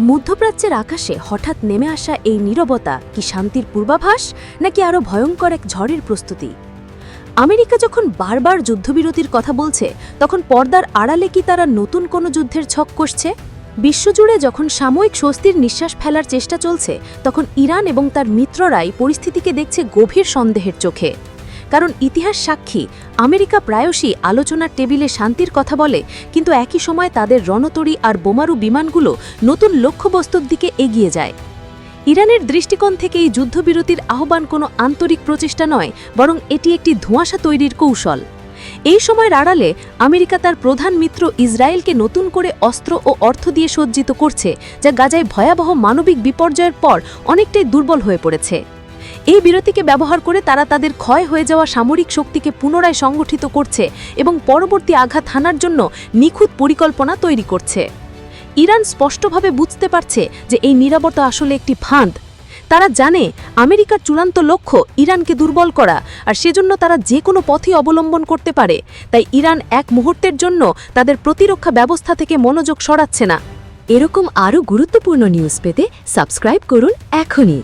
মধ্যপ্রাচ্যের আকাশে হঠাৎ নেমে আসা এই নীরবতা কি শান্তির পূর্বাভাস, নাকি আরও ভয়ঙ্কর এক ঝড়ের প্রস্তুতি? আমেরিকা যখন বারবার যুদ্ধবিরতির কথা বলছে, তখন পর্দার আড়ালে কি তারা নতুন কোনো যুদ্ধের ছক কষছে? বিশ্বজুড়ে যখন সাময়িক স্বস্তির নিঃশ্বাস ফেলার চেষ্টা চলছে, তখন ইরান এবং তার মিত্ররাই পরিস্থিতিকে দেখছে গভীর সন্দেহের চোখে। কারণ ইতিহাস সাক্ষী, আমেরিকা প্রায়শই আলোচনার টেবিলে শান্তির কথা বলে, কিন্তু একই সময় তাদের রণতরী আর বোমারু বিমানগুলো নতুন লক্ষ্যবস্তুর দিকে এগিয়ে যায়। ইরানের দৃষ্টিকোণ থেকে এই যুদ্ধবিরতির আহ্বান কোনো আন্তরিক প্রচেষ্টা নয়, বরং এটি একটি ধোঁয়াশা তৈরির কৌশল। এই সময়ের আড়ালে আমেরিকা তার প্রধান মিত্র ইসরায়েলকে নতুন করে অস্ত্র ও অর্থ দিয়ে সজ্জিত করছে, যা গাজায় ভয়াবহ মানবিক বিপর্যয়ের পর অনেকটাই দুর্বল হয়ে পড়েছে। এই বিরতিকে ব্যবহার করে তারা তাদের ক্ষয় হয়ে যাওয়া সামরিক শক্তিকে পুনরায় সংগঠিত করছে এবং পরবর্তী আঘাত হানার জন্য নিখুঁত পরিকল্পনা তৈরি করছে। ইরান স্পষ্টভাবে বুঝতে পারছে যে এই নিরাপত্তা আসলে একটি ফাঁদ। তারা জানে আমেরিকার চূড়ান্ত লক্ষ্য ইরানকে দুর্বল করা আর সেজন্য তারা যে কোনো পথই অবলম্বন করতে পারে। তাই ইরান এক মুহূর্তের জন্য তাদের প্রতিরক্ষা ব্যবস্থা থেকে মনোযোগ সরাচ্ছে না। এরকম আরও গুরুত্বপূর্ণ নিউজ পেতে সাবস্ক্রাইব করুন এখনই।